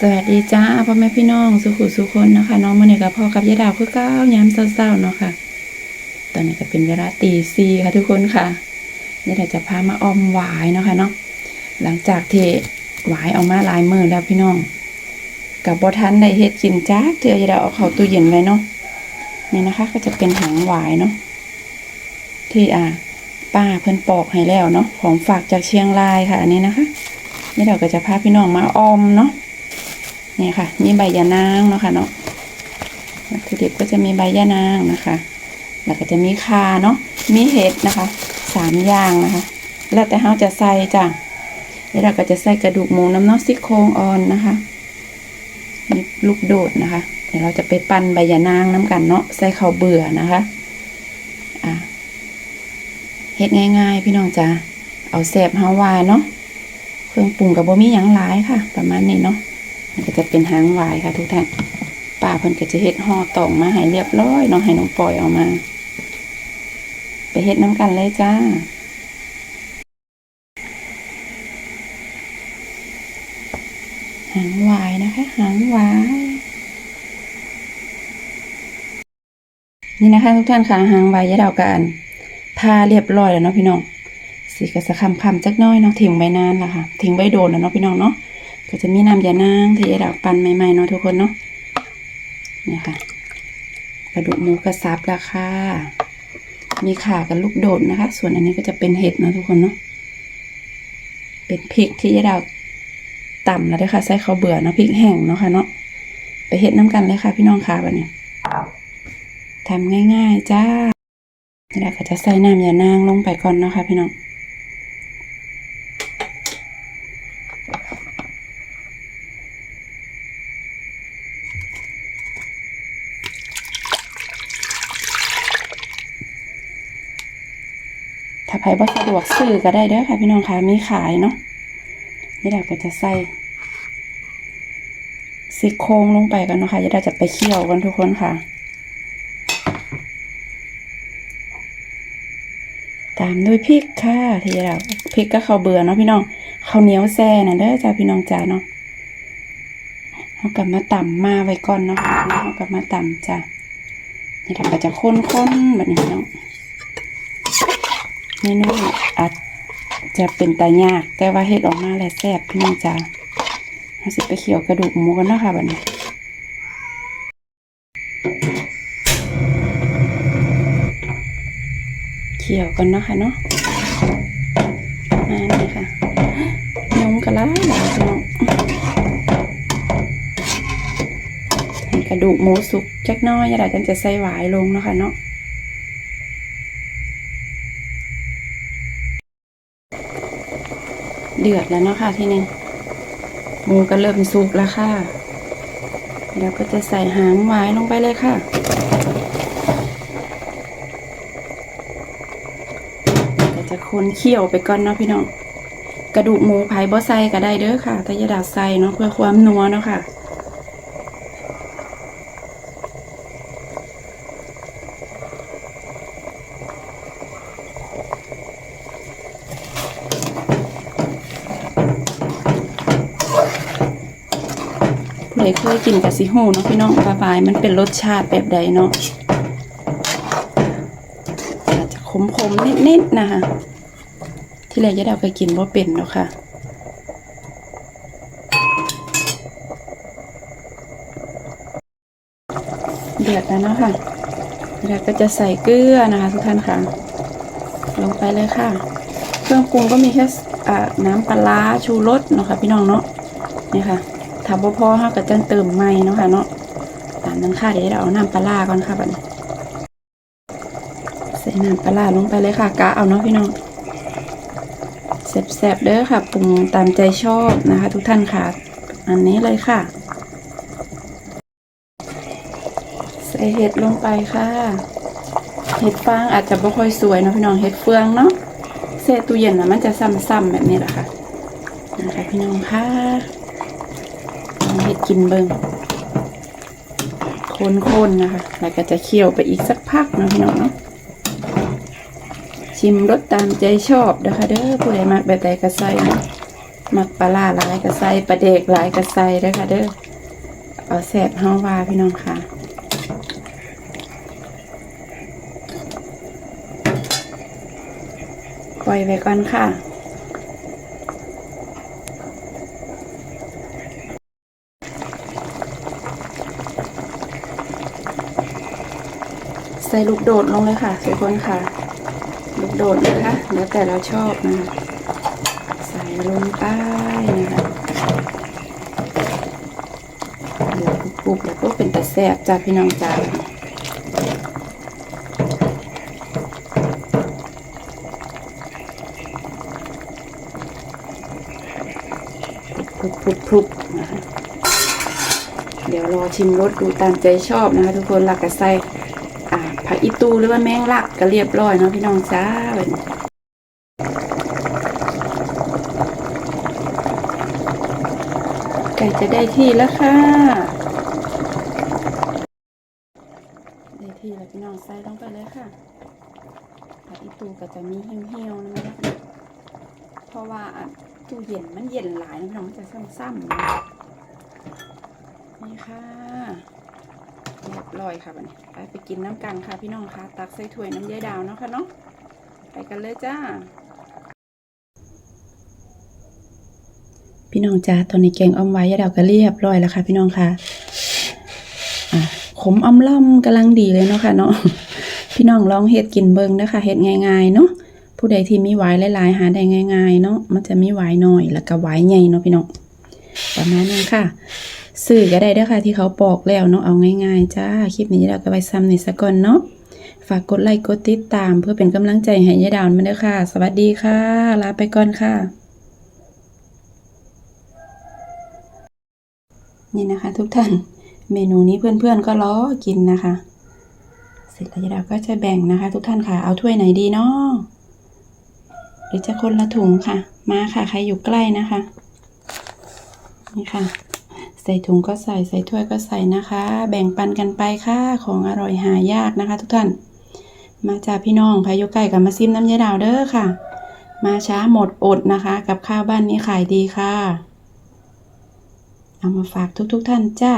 สวัสดีจ้าพ่อแม่พี่น้องสุขุสุคนนะคะ น้องมาเนี่ยกับพ่อกับยายดาวคือเก้ายามเศร้าๆเนาะค่ะ ตอนนี้ก็เป็นเวลาตีสี่ค่ะทุกคนค่ะยายดาวจะพามาออมหวายเนาะค่ะเนาะหลังจากที่หวายเอามาลายมือแล้วพี่น้องกับบทันได้เฮ็ดกินจ้าเถื่อยายดาวเอาเข้าตู้เย็นไว้เนาะนี่นะคะ ก็จะเป็นหางหวายเนาะที่อ่าป้าเพิ่นปอกให้แล้วเนาะของฝากจากเชียงรายค่ะ อันนี้นะคะยายดาวก็จะพาพี่น้องมาออมเนาะ นี่ค่ะ มีใบยานางเนาะค่ะเนาะวัตถุดิบก็จะมีใบยานางนะคะ แล้วก็จะมีคาเนาะ มีเห็ดนะคะสามอย่างนะคะ แล้วแต่เราจะใส่จ้ะแล้วเราก็จะใส่กระดูกหมูน้ำเนอกซี่โครงอ่อนนะคะ มีลูกโดดนะคะ เดี๋ยวเราจะไปปั้นใบยานางน้ำกันเนาะ ใส่ข้าวเบื่อนะคะอะเฮ็ดง่าย ๆ พี่น้องจ้ะเอาแสบเฮาวาเนาะ เครื่องปรุงกับบ่มีหยังหลายค่ะ ประมาณนี้เนาะ ก็จะเป็นหางวายค่ะทุกท่านป้าเพิ่นก็จะเฮ็ดห่อตองมาให้เรียบร้อยเนาะให้น้องปล่อยเอามา ไปเฮ็ดน้ำกันเลยจ้าหางวายนะคะ หางวาย นี่นะคะทุกท่านค่ะหางวายยะดาวกันพาเรียบร้อยแล้วเนาะพี่น้องสีกระสะคำคำจักน้อยเนาะทิ้งไว้นานแล้วค่ะทิ้งไว้โดนแล้วเนาะพี่น้องเนาะ ก็จะมีน้ำยานางที่ยายดาวปั่นใหม่ๆเนาะทุกคนเนาะเนี่ยค่ะกระดูกหมูกระซับราคามีขากับลูกโดดนะคะ ส่วนอันนี้ก็จะเป็นเห็ดเนาะทุกคนเนาะเป็นพริกที่ยายดาวต่ำแล้วด้วยค่ะใส่ข้าวเบื่อเนาะพริกแห้งเนาะค่ะเนาะไปเห็ดน้ำกันเลยค่ะ พี่น้องค่ะวันนี้ทำง่าย ๆ จ้ายายดาวก็จะใส่น้ำยานางลงไปก่อนเนาะค่ะพี่น้องาใครบ่สะดวกซื้อก็ได้เด้อค่ะพี่น้องค่ะมีขายเนาะนี่เราก็จะใส่ซี่โครงลงไปกันเนาะค่ะจะได้จะไปเคี่ยวกันทุกคนค่ะ ตามด้วยพริกค่ะที่เราพริกก็ข้าวเบื่อเนาะพี่น้องข้าวเหนียวแซ่นะเด้อจ้าพี่น้องจ้าเนาะเอากลับมาต่ำมาไว้ก่อนเนาะเอากลับมาต่ำจ้านี่เราก็จะค้นๆแบบนี้พี่น้อง เมนูอาจจะเป็นตายาก แต่ว่าเฮ็ดออกมาแล้วแซ่บพี่น้องจ้าเราสิไปเคี่ยวกระดูกหมูกันเนาะค่ะบัดนี้เคี่ยวกันเนาะค่ะเนาะมานี่ค่ะยงกระไรหลายพี่น้องให้กระดูกหมูสุกจักน้อยอย่าได้จันจะใส่หวายลงเนาะค่ะเนาะ เดือดแล้วเนาะค่ะที่นี่หมูก็เริ่มสุกแล้วค่ะ แล้วก็จะใส่หางไม้ลงไปเลยค่ะ ก็จะคนเคี่ยวไปก่อนเนาะพี่น้อง กระดูกหมูไผ่บ่ใส่ก็ได้เด้อค่ะแต่อยาดาใส่เนาะเพื่อความนัวเนาะค่ะ ดเคยกินกะสิหูเนาะพี่น้องปลาบายมันเป็นรสชาติแบบใดเนาะอาจจะขมๆนิดๆนะคะ ที่แรกยายดาวเคยกินว่าเป็นเนาะค่ะเดือดแล้วเนาะค่ะแล้วก็จะใส่เกลือนะคะทุกท่านค่ะ ลงไปเลยค่ะ เครื่องปรุงก็มีแค่น้ำปลาร้าชูรสเนาะค่ะพี่น้องเนาะนี่ค่ะ ถ้าบ่พอเฮาก็จังเติมใหม่เนาะค่ะเนาะตามนั้นค่ะเดี๋ยวเราเอาน้ำปลาร้าก่อนค่ะบัดนี้ใส่น้ำปลาลงไปเลยค่ะกะเอาเนาะพี่น้องแซ่บๆเด้อค่ะปรุงตามใจชอบนะคะ ทุกท่านค่ะ อันนี้เลยค่ะ ใส่เห็ดลงไปค่ะ เห็ดฟางอาจจะไม่ค่อยสวยเนาะพี่น้องเห็ดเฟืองเนาะเศษตู้เย็นนะมันจะซ้ำๆแบบนี้แหละค่ะนะคะพี่น้องค่ะ เห็ดกินเบิงคนๆนะคะ แล้วก็จะเคี่ยวไปอีกสักพักนะพี่น้องเนาะชิมรสตามใจชอบนะคะเด้อผู้ใดมักแบบใดก็ใส่เนามักปลาร้าหลายกระใส่ปลาเด็กหลายกระใส่เด้อค่ะเด้อเอาแสบเฮาว่าพี่น้องค่ะปล่อยไว้ก่อนค่ะ ส่ลูกโดดลงเลยค่ะทุกคนค่ะ ลูกโดดนะคะแล้วแต่เราชอบนะคะใส่ลงไปนะคะเดี๋ยวปุบๆแล้วก็เป็นตะแซ่บจ้าพี่น้องจ้าพรุบๆๆนะคะเดี๋ยวรอชิมรสดูตามใจชอบนะคะ ทุกคนหลักกระใส่ ผักอีตูหรือว่าแมงลักก็เรียบร้อยเนาะพี่น้องจ้าแบบไก่จะได้ที่แล้วค่ะ ได้ที่แล้วพี่น้องใส่ลงไปเลยค่ะผักอีตูก็จะมีเหี่ยวๆนะเพราะว่าตู้เย็นมันเย็นหลายนะพี่น้องจะซ้ำๆนี่ค่ะ บร้อยค่ะบัดนี้ไปไปกินน้ำกันค่ะพี่น้องค่ะ ตักใส่ถ้วยน้ำยายดาวเนาะค่ะเนาะไปกันเลยจ้า พี่น้องจ้าตอนนี้แกงอ้อมไว้ยายดาวก็เรียบร้อยแล้วค่ะ พี่น้องค่ะขมอ้อมล่อมกำลังดีเลยเนาะค่ะเนาะพี่น้องลองเฮ็ดกินเบิ่งนะคะเฮ็ดง่ายๆเนาะผู้ใดที่มีหวายหลายๆหาได้ง่าย ๆ เนาะมันจะมีหวายน้อยแล้วก็หวายใหญ่เนาะพี่น้องประมาณนั้นค่ะ สื่อก็ได้เด้อค่ะที่เขาปอกแล้วเนาะเอาง่ายๆจ้าคลิปนี้เราก็ไปซ้ำในสกอนเนาะฝากกดไลค์กดติดตามเพื่อเป็นกำลังใจให้ยายดาวมาเด้อค่ะ สวัสดีค่ะ ลาไปก่อนค่ะ นี่นะคะ ทุกท่านเมนูนี้เพื่อนๆก็ล้อกินนะคะ เสร็จแล้วยายดาวก็จะแบ่งนะคะ ทุกท่านค่ะเอาถ้วยไหนดีเนาะหรือจะคนละถุงค่ะ มาค่ะใครอยู่ใกล้นะคะ นี่ค่ะ ใส่ถุงก็ใส่ใส่ถ้วยก็ใส่นะคะ แบ่งปันกันไปค่ะของอร่อยหายากนะคะ ทุกท่าน มาจากพี่น้องพายุไก่กับมาซิมน้ำยาดาวเด้อค่ะ มาช้าหมดอดนะคะ กับข้าวบ้านนี้ขายดีค่ะ เอามาฝากทุกๆทท่านจ้า